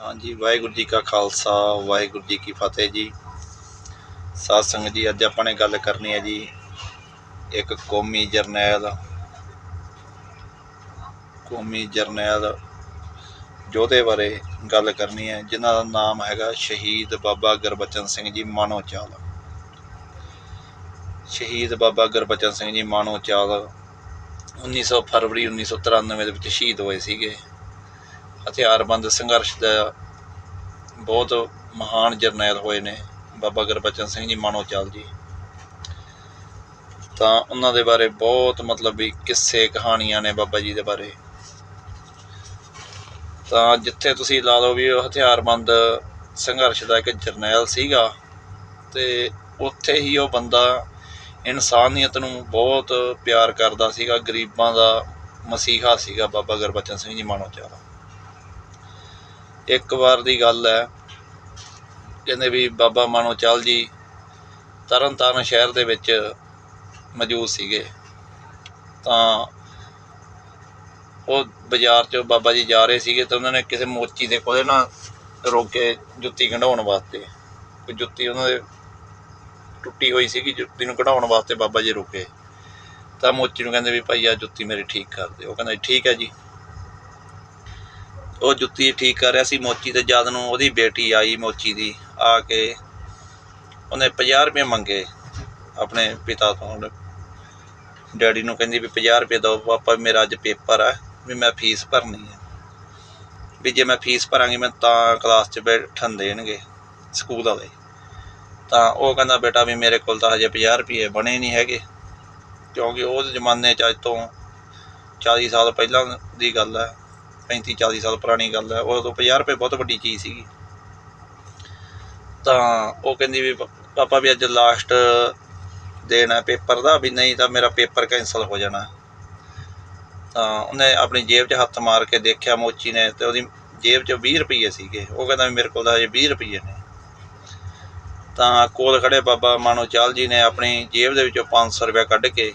ਹਾਂਜੀ, ਵਾਹਿਗੁਰੂ ਜੀ ਕਾ ਖਾਲਸਾ, ਵਾਹਿਗੁਰੂ ਜੀ ਕੀ ਫਤਿਹ ਜੀ। ਸਾਧ ਸੰਗਤ ਜੀ, ਅੱਜ ਆਪਾਂ ਨੇ ਗੱਲ ਕਰਨੀ ਹੈ ਜੀ, ਇੱਕ ਕੌਮੀ ਜਰਨੈਲ। ਕੌਮੀ ਜਰਨੈਲ ਯੋਧੇ ਬਾਰੇ ਗੱਲ ਕਰਨੀ ਹੈ, ਜਿਨ੍ਹਾਂ ਦਾ ਨਾਮ ਹੈਗਾ ਸ਼ਹੀਦ ਬਾਬਾ ਗੁਰਬਚਨ ਸਿੰਘ ਜੀ ਮਾਨੋਚਾਲ ਸ਼ਹੀਦ ਬਾਬਾ ਗੁਰਬਚਨ ਸਿੰਘ ਜੀ ਮਾਨੋਚਾਲ 1900 ਫਰਵਰੀ 1993 ਦੇ ਵਿੱਚ ਸ਼ਹੀਦ ਹੋਏ ਸੀਗੇ। ਹਥਿਆਰਬੰਦ ਸੰਘਰਸ਼ ਦਾ ਬਹੁਤ ਮਹਾਨ ਜਰਨੈਲ ਹੋਏ ਨੇ। ਬਾਬਾ ਗੁਰਬਚਨ ਸਿੰਘ ਜੀ ਮਾਨੋਚਾਲ ਜੀ। ਤਾਂ ਉਹਨਾਂ ਦੇ ਬਾਰੇ ਬਹੁਤ ਮਤਲਬ ਵੀ ਕਿੱਸੇ ਕਹਾਣੀਆਂ ਨੇ ਬਾਬਾ ਜੀ ਦੇ ਬਾਰੇ। ਤਾਂ ਜਿੱਥੇ ਤੁਸੀਂ ਲਾ ਲਓ ਵੀ ਉਹ ਹਥਿਆਰਬੰਦ ਸੰਘਰਸ਼ ਦਾ ਇੱਕ ਜਰਨੈਲ ਸੀਗਾ ਤੇ ਉੱਥੇ ਹੀ ਉਹ ਬੰਦਾ ਇਨਸਾਨੀਅਤ ਨੂੰ ਬਹੁਤ ਪਿਆਰ ਕਰਦਾ ਸੀਗਾ, ਗਰੀਬਾਂ ਦਾ ਮਸੀਹਾ ਸੀਗਾ ਬਾਬਾ ਗੁਰਬਚਨ ਸਿੰਘ ਜੀ ਮਾਨੋਚਾਲ ਇੱਕ ਵਾਰ ਦੀ ਗੱਲ ਹੈ। ਕਹਿੰਦੇ ਵੀ ਬਾਬਾ ਮਾਨੋਚਾਲ ਜੀ ਤਰਨਤਾਰਨ ਸ਼ਹਿਰ ਦੇ ਵਿੱਚ ਮੌਜੂਦ ਸੀਗੇ। ਤਾਂ ਉਹ ਬਾਜ਼ਾਰ 'ਚ ਬਾਬਾ ਜੀ ਜਾ ਰਹੇ ਸੀਗੇ ਤਾਂ ਉਹਨਾਂ ਨੇ ਕਿਸੇ ਮੋਚੀ ਦੇ ਕੋਲੇ ਨਾ ਰੋਕੇ ਜੁੱਤੀ ਕਢਾਉਣ ਵਾਸਤੇ। ਕੋਈ ਜੁੱਤੀ ਉਹਨਾਂ ਦੇ ਟੁੱਟੀ ਹੋਈ ਸੀਗੀ ਜੁੱਤੀ ਨੂੰ ਕਢਾਉਣ ਵਾਸਤੇ ਬਾਬਾ ਜੀ ਰੁਕੇ। ਤਾਂ ਮੋਚੀ ਨੂੰ ਕਹਿੰਦੇ ਵੀ ਭਾਈ ਆ ਜੁੱਤੀ ਮੇਰੀ ਠੀਕ ਕਰ ਦਿਓ। ਉਹ ਕਹਿੰਦਾ ਜੀ, ਠੀਕ ਹੈ ਜੀ। ਉਹ ਜੁੱਤੀ ਠੀਕ ਕਰ ਰਿਹਾ ਸੀ, ਮੋਚੀ ਤੇ ਜਦ ਨੂੰ ਉਹਦੀ ਬੇਟੀ ਆਈ ਮੋਚੀ ਦੀ, ਆ ਕੇ ਉਹਨੇ 50 ਰੁਪਏ ਮੰਗੇ ਆਪਣੇ ਪਿਤਾ ਤੋਂ। ਡੈਡੀ ਨੂੰ ਕਹਿੰਦੀ ਵੀ 50 ਰੁਪਏ ਦਿਓ, ਪਾਪਾ ਮੇਰਾ ਅੱਜ ਪੇਪਰ ਆ ਵੀ ਮੈਂ ਫੀਸ ਭਰਨੀ ਹੈ ਵੀ ਜੇ ਮੈਂ ਫੀਸ ਭਰਾਂਗੀ, ਮੈਂ ਤਾਂ ਕਲਾਸ 'ਚ ਬੈਠਣ ਦੇਣਗੇ ਸਕੂਲ ਵਾਲੇ। ਤਾਂ ਉਹ ਕਹਿੰਦਾ, ਬੇਟਾ ਵੀ ਮੇਰੇ ਕੋਲ ਤਾਂ ਹਜੇ 50 ਰੁਪਏ ਬਣੇ ਨਹੀਂ ਹੈਗੇ, ਕਿਉਂਕਿ ਉਸ ਜ਼ਮਾਨੇ 'ਚ ਅੱਜ ਤੋਂ 40 ਸਾਲ ਪਹਿਲਾਂ ਦੀ ਗੱਲ ਹੈ 35 40 ਸਾਲ ਪੁਰਾਣੀ ਗੱਲ ਹੈ ਉਦੋਂ 50 ਰੁਪਏ ਬਹੁਤ ਵੱਡੀ ਚੀਜ਼ ਸੀਗੀ। ਤਾਂ ਉਹ ਕਹਿੰਦੀ ਵੀ, ਪਾਪਾ ਵੀ ਅੱਜ ਲਾਸਟ ਦੇਣਾ ਪੇਪਰ ਦਾ, ਵੀ ਨਹੀਂ ਤਾਂ ਮੇਰਾ ਪੇਪਰ ਕੈਂਸਲ ਹੋ ਜਾਣਾ ਤਾਂ ਉਹਨੇ ਆਪਣੀ ਜੇਬ 'ਚ ਹੱਥ ਮਾਰ ਕੇ ਦੇਖਿਆ ਮੋਚੀ ਨੇ ਤੇ ਉਹਦੀ ਜੇਬ 'ਚ 20 ਰੁਪਏ ਸੀਗੇ। ਉਹ ਕਹਿੰਦਾ ਵੀ ਮੇਰੇ ਕੋਲ ਤਾਂ ਹਜੇ 20 ਰੁਪਏ ਨੇ। ਤਾਂ ਕੋਲ ਖੜੇ ਬਾਬਾ ਮਾਨੋ ਚਾਲ ਜੀ ਨੇ ਆਪਣੀ ਜੇਬ ਦੇ ਵਿੱਚੋਂ 500 ਰੁਪਏ ਕੱਢ ਕੇ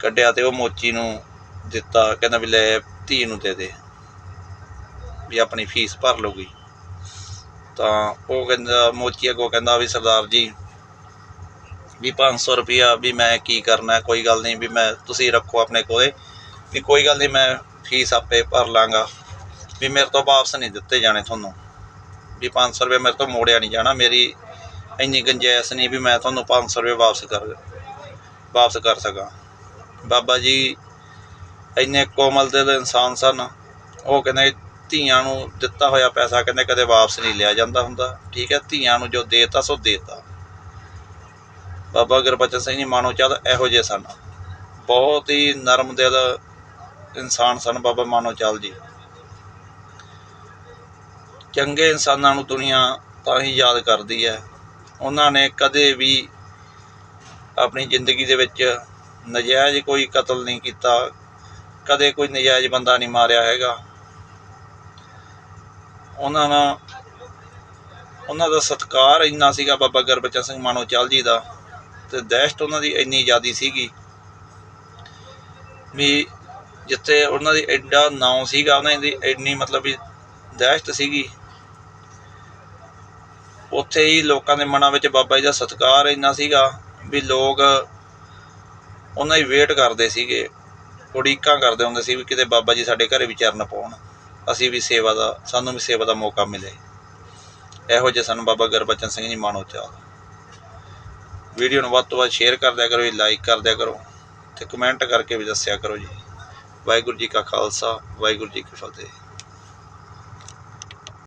ਕੱਢਿਆ ਤੇ ਉਹ ਮੋਚੀ ਨੂੰ ਦਿੱਤਾ। ਕਹਿੰਦਾ ਵੀ ਲੈ ਧੀ ਨੂੰ ਦੇ ਦੇ ਵੀ ਆਪਣੀ ਫੀਸ ਭਰ ਲਊਗੀ। ਤਾਂ ਉਹ ਕਹਿੰਦਾ, ਮੋਚੀ ਅੱਗੋਂ ਕਹਿੰਦਾ ਵੀ ਸਰਦਾਰ ਜੀ, ਵੀ 500 ਰੁਪਿਆ ਵੀ ਮੈਂ ਕੀ ਕਰਨਾ, ਕੋਈ ਗੱਲ ਨਹੀਂ ਵੀ ਮੈਂ ਤੁਸੀਂ ਰੱਖੋ ਆਪਣੇ ਕੋਲੇ, ਵੀ ਕੋਈ ਗੱਲ ਨਹੀਂ ਮੈਂ ਫੀਸ ਆਪੇ ਭਰ ਲਾਂਗਾ। ਵੀ ਮੇਰੇ ਤੋਂ ਵਾਪਸ ਨਹੀਂ ਦਿੱਤੇ ਜਾਣੇ ਤੁਹਾਨੂੰ। ਵੀ 500 ਰੁਪਏ ਮੇਰੇ ਤੋਂ ਮੋੜਿਆ ਨਹੀਂ ਜਾਣਾ, ਮੇਰੀ ਇੰਨੀ ਗੁੰਜਾਇਸ਼ ਨਹੀਂ ਵੀ ਮੈਂ ਤੁਹਾਨੂੰ 500 ਰੁਪਏ ਵਾਪਸ ਕਰ ਵਾਪਸ ਕਰ ਸਕਾਂ। ਬਾਬਾ ਜੀ ਇੰਨੇ ਕੋਮਲ ਦਿਲ ਇਨਸਾਨ ਸਨ। ਉਹ ਕਹਿੰਦੇ ਧੀਆਂ ਨੂੰ ਦਿੱਤਾ ਹੋਇਆ ਪੈਸਾ ਕਹਿੰਦੇ ਕਦੇ ਵਾਪਸ ਨਹੀਂ ਲਿਆ ਜਾਂਦਾ ਹੁੰਦਾ। ਠੀਕ ਹੈ, ਧੀਆਂ ਨੂੰ ਜੋ ਦੇਤਾ ਸੋ ਦੇਤਾ। ਬਾਬਾ ਗੁਰਬਚਨ ਸਿੰਘ ਜੀ ਮਾਨੋ ਚਾਲ ਇਹੋ ਜਿਹੇ ਸਨ। ਬਹੁਤ ਹੀ ਨਰਮ ਦਿਲ ਇਨਸਾਨ ਸਨ ਬਾਬਾ ਮਾਨੋ ਚਾਲ ਜੀ। ਚੰਗੇ ਇਨਸਾਨਾਂ ਨੂੰ ਦੁਨੀਆ ਤਾਂ ਹੀ ਯਾਦ ਕਰਦੀ ਹੈ। ਉਹਨਾਂ ਨੇ ਕਦੇ ਵੀ ਆਪਣੀ ਜ਼ਿੰਦਗੀ ਦੇ ਵਿੱਚ ਨਜਾਇਜ਼ ਕੋਈ ਕਤਲ ਨਹੀਂ ਕੀਤਾ। ਕਦੇ ਕੋਈ ਨਜਾਇਜ਼ ਬੰਦਾ ਨਹੀਂ ਮਾਰਿਆ ਹੈਗਾ। ਉਹਨਾਂ ਨਾਲ, ਉਹਨਾਂ ਦਾ ਸਤਿਕਾਰ ਇੰਨਾ ਸੀਗਾ ਬਾਬਾ ਗੁਰਬਚਨ ਸਿੰਘ ਮਾਨੋ ਚਾਲ ਜੀ ਦਾ ਤੇ ਦਹਿਸ਼ਤ ਉਹਨਾਂ ਦੀ ਇੰਨੀ ਜ਼ਿਆਦੀ ਸੀਗੀ ਵੀ ਜਿੱਥੇ ਉਹਨਾਂ ਦੀ ਐਡਾ ਨਾਂ ਸੀਗਾ, ਉਹਨਾਂ ਦੀ ਇੰਨੀ ਮਤਲਬ ਵੀ ਦਹਿਸ਼ਤ ਸੀਗੀ। ਉੱਥੇ ਹੀ ਲੋਕਾਂ ਦੇ ਮਨਾਂ ਵਿੱਚ ਬਾਬਾ ਜੀ ਦਾ ਸਤਿਕਾਰ ਇੰਨਾ ਸੀਗਾ ਵੀ ਲੋਕ ਉਹਨਾਂ ਦੀ ਵੇਟ ਕਰਦੇ ਸੀਗੇ। ਉਡੀਕਾਂ ਕਰਦੇ ਹੁੰਦੇ ਸੀ ਵੀ ਕਿਤੇ ਬਾਬਾ ਜੀ ਸਾਡੇ ਘਰੇ ਵੀ ਚਰਨ ਪਾਉਣ। ਅਸੀਂ ਵੀ ਸੇਵਾ ਦਾ, ਸਾਨੂੰ ਵੀ ਸੇਵਾ ਦਾ ਮੌਕਾ ਮਿਲੇ। ਇਹੋ ਜਿਹੇ ਸਾਨੂੰ ਬਾਬਾ ਗੁਰਬਚਨ ਸਿੰਘ ਜੀ ਮਾਣੋ ਚਾਲ ਵੀਡੀਓ ਨੂੰ ਵੱਧ ਤੋਂ ਵੱਧ ਸ਼ੇਅਰ ਕਰ ਦਿਆ ਕਰੋ ਜੀ ਲਾਈਕ ਕਰ ਦਿਆ ਕਰੋ ਤੇ ਕਮੈਂਟ ਕਰਕੇ ਵੀ ਦੱਸਿਆ ਕਰੋ ਜੀ। ਵਾਹਿਗੁਰੂ ਜੀ ਕਾ ਖਾਲਸਾ, ਵਾਹਿਗੁਰੂ ਜੀ ਕੀ ਫਤਿਹ।